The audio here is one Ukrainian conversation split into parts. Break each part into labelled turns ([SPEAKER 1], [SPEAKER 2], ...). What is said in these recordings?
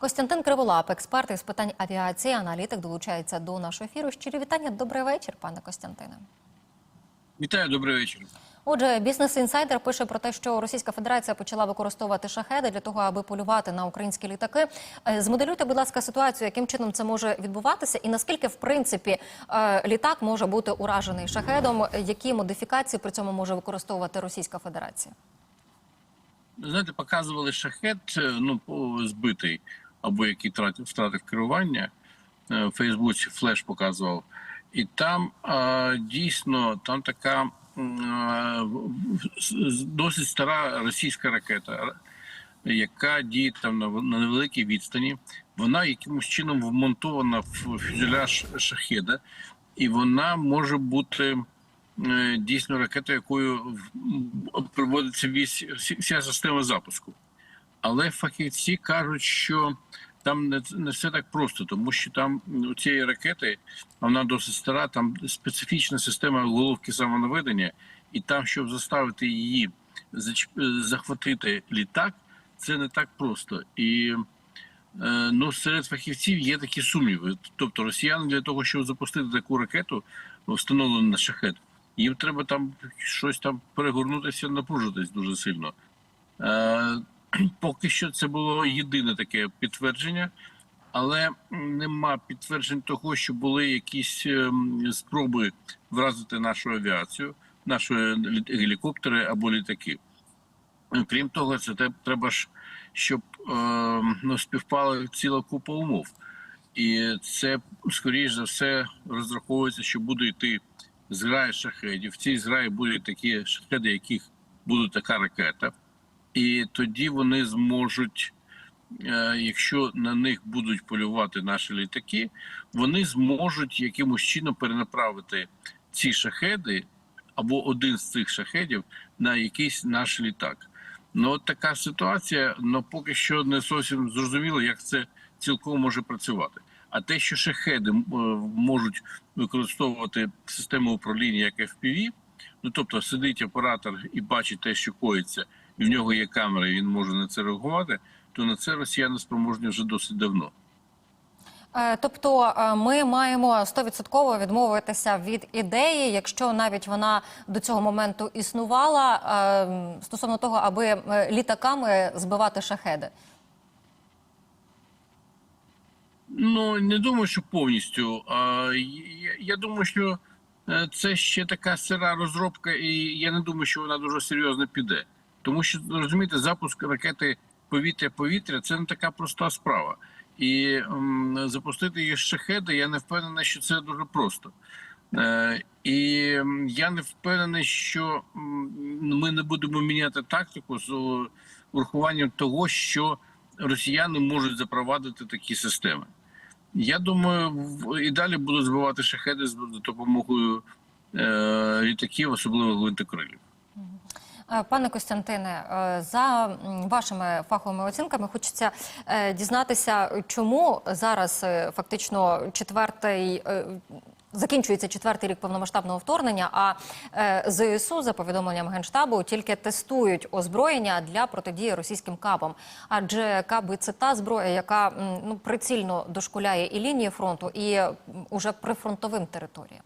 [SPEAKER 1] Костянтин Криволап, експерт із питань авіації, аналітик, долучається до нашого ефіру. Щирі вітання. Добрий вечір, пане Костянтине.
[SPEAKER 2] Вітаю, добрий вечір.
[SPEAKER 1] Отже, бізнес інсайдер пише про те, що Російська Федерація почала використовувати шахеди для того, аби полювати на українські літаки. Е, Змоделюйте, будь ласка, ситуацію, яким чином це може відбуватися, і наскільки в принципі е, літак може бути уражений шахедом, які модифікації при цьому може використовувати Російська Федерація?
[SPEAKER 2] Знаєте, показували шахет, е, ну збитий або який тратив втратив керування. Е, В Фейсбуці флеш показував, і там дійсно там така досить стара російська ракета, яка діє там на, невеликій відстані. Вона якимось чином вмонтована в фюзеляж шахеда, і вона може бути е, дійсно ракетою, якою проводиться вся система запуску. Але фахівці кажуть, що там не, не все так просто, тому що там у цієї ракети вона досить стара, там специфічна система головки самонаведення, і там, щоб заставити її захватити літак, це не так просто. І е, ну, серед фахівців є такі сумніви. Тобто росіяни для того, щоб запустити таку ракету, встановлену на шахет, їм треба там щось там перегорнутися, напружитись дуже сильно. Поки що це було єдине таке підтвердження, але нема підтверджень того, що були якісь ем, спроби вразити нашу авіацію, наші лі- гелікоптери або літаки. Крім того, це треба ж, щоб ем, ну, співпала ціла купа умов. І це, скоріш за все, розраховується, що буде йти зграя шахедів. В цій зграї будуть такі шахеди, яких буде така ракета. І тоді вони зможуть, е, якщо на них будуть полювати наші літаки, вони зможуть якимось чином перенаправити ці шахеди або один з цих шахедів на якийсь наш літак. Ну от така ситуація, ну поки що не зовсім зрозуміло, як це цілком може працювати. А те, що шахеди е, можуть використовувати систему управління як FPV, ну тобто сидить оператор і бачить те, що коїться, і в нього є камера, і він може на це реагувати, то на це росіяни спроможні вже досить давно.
[SPEAKER 1] Е, Тобто е, ми маємо стовідсотково відмовитися від ідеї, якщо навіть вона до цього моменту існувала, е, стосовно того, аби літаками збивати шахеди.
[SPEAKER 2] Ну не думаю, що повністю. Я, думаю, що це ще така сира розробка, і я не думаю, що вона дуже серйозно піде. Тому що розумієте, запуск ракети повітря-повітря це не така проста справа. І м, запустити її з шахеда, я не впевнений, що це дуже просто. Е, і я не впевнений, що ми не будемо міняти тактику з урахуванням того, що росіяни можуть запровадити такі системи. Я думаю, і далі будуть збивати шахеди з допомогою е, літаків, особливо гвинтокрилів.
[SPEAKER 1] Е, Пане Костянтине, е, за вашими фаховими оцінками хочеться е, дізнатися, чому зараз фактично четвертий. Закінчується четвертий рік повномасштабного вторгнення. А ЗСУ, за повідомленням генштабу, тільки тестують озброєння для протидії російським кабам. Адже каби це та зброя, яка ну прицільно дошкуляє і лінії фронту, і уже прифронтовим територіям.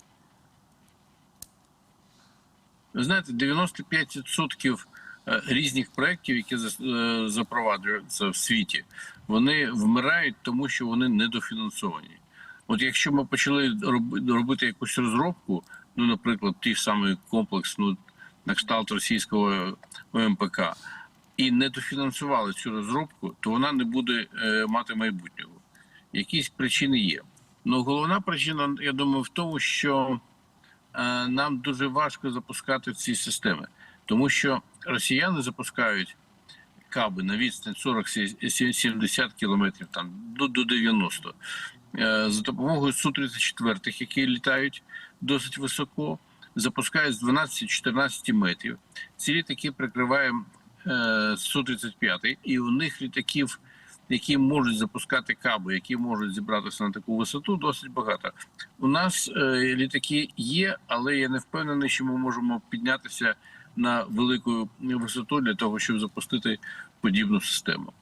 [SPEAKER 2] Ви знаєте, 95% е, різних проєктів, які е, запроваджуються в світі, вони вмирають, тому що вони недофінансовані. От якщо ми почали робити якусь розробку, ну, наприклад, ті самий комплекс, ну, на кшталт російського ОМПК, і не дофінансували цю розробку, то вона не буде е, мати майбутнього. Якісь причини є. Ну головна причина, я думаю, в тому, що е, нам дуже важко запускати ці системи, тому що росіяни запускають каби на відстань 40-70 кілометрів, там до, до 90, е, за допомогою Су-34, які літають досить високо, запускають з 12-14 метрів. Ці літаки прикриває е, Су-35, і у них літаків які можуть запускати каби, які можуть зібратися на таку висоту, досить багато. У нас е, літаки є, але я не впевнений, що ми можемо піднятися на велику висоту для того, щоб запустити подібну систему.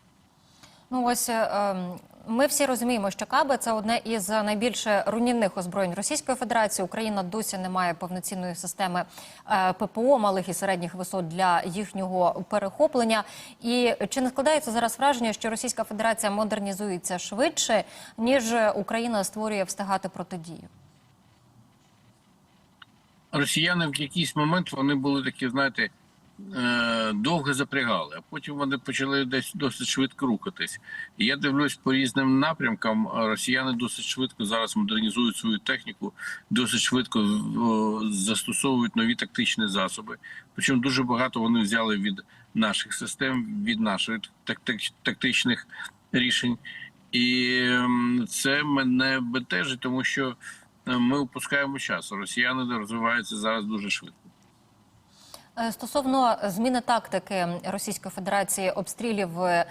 [SPEAKER 1] Ну ось е, ем, ми всі розуміємо, що каби це одне із найбільш руйнівних озброєнь Російської Федерації. Україна досі не має повноцінної системи е, ППО малих і середніх висот для їхнього перехоплення. І чи не складається зараз враження, що Російська Федерація модернізується швидше ніж Україна створює встигати протидію?
[SPEAKER 2] Росіяни в якийсь момент вони були такі, знаєте, довго запрягали, а потім вони почали десь досить швидко рухатись. І я дивлюсь по різним напрямкам. Росіяни досить швидко зараз модернізують свою техніку, досить швидко застосовують нові тактичні засоби. Причому дуже багато вони взяли від наших систем, від наших тактичних рішень. І це мене бентежить, тому що е, ми упускаємо час. Росіяни розвиваються зараз дуже швидко.
[SPEAKER 1] Е, Стосовно зміни тактики Російської Федерації обстрілів е,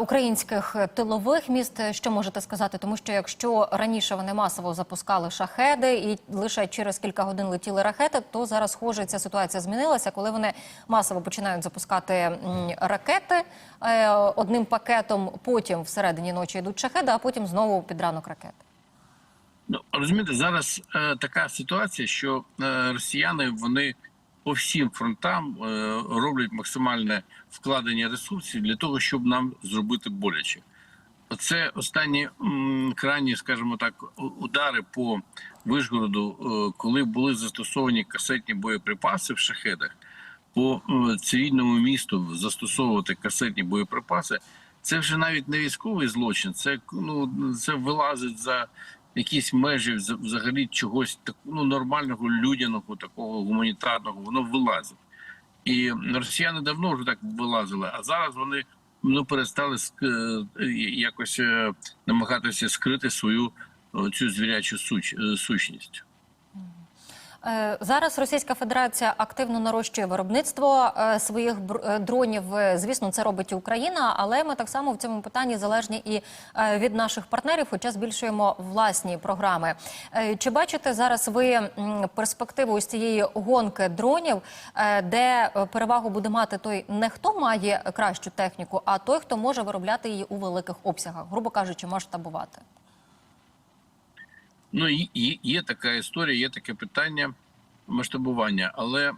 [SPEAKER 1] українських тилових міст, що можете сказати? Тому що якщо раніше вони масово запускали шахеди і лише через кілька годин летіли ракети, то зараз схоже ця ситуація змінилася, коли вони масово починають запускати ракети е, одним пакетом, потім всередині ночі йдуть шахеди, а потім знову під ранок ракети.
[SPEAKER 2] Ну розумієте, зараз е, така ситуація, що е, росіяни вони по всім фронтам е, роблять максимальне вкладення ресурсів для того, щоб нам зробити боляче. Це останні крайні, скажімо так, удари по Вишгороду, е, коли були застосовані касетні боєприпаси в шахедах, по цивільному місту застосовувати касетні боєприпаси. Це вже навіть не військовий злочин, це ну це вилазить за якісь межі взагалі чогось так, ну, нормального, людяного, такого гуманітарного, воно вилазить. І росіяни давно вже так вилазили, а зараз вони ну, перестали е, якось е, намагатися скрити свою е, цю звірячу суч, сущність.
[SPEAKER 1] Е, Зараз Російська Федерація активно нарощує виробництво е, своїх е, дронів. Звісно, це робить і Україна, але ми так само в цьому питанні залежні і від наших партнерів, хоча збільшуємо власні програми. Чи бачите зараз ви перспективу ось цієї гонки дронів, де перевагу буде мати той не хто має кращу техніку, а той, хто може виробляти її у великих обсягах, грубо кажучи, масштабувати?
[SPEAKER 2] Ну є, є- є така історія, є таке питання масштабування. Але е,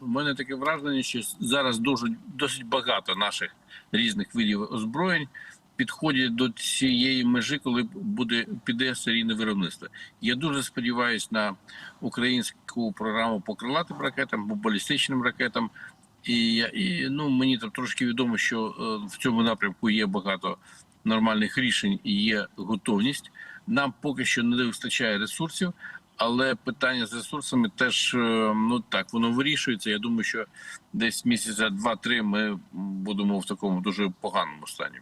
[SPEAKER 2] в мене таке враження, що зараз дуже досить багато наших різних видів озброєнь підходять до цієї межі, коли буде піде серійне виробництво. Я дуже сподіваюся на українську програму по крилатим ракетам, по балістичним ракетам. І, і ну мені там трошки відомо, що е, в цьому напрямку є багато нормальних рішень і є готовність. Нам поки що не вистачає ресурсів, але питання з ресурсами теж е, ну так воно вирішується. Я думаю, що десь місяця два-три ми будемо в такому дуже поганому стані.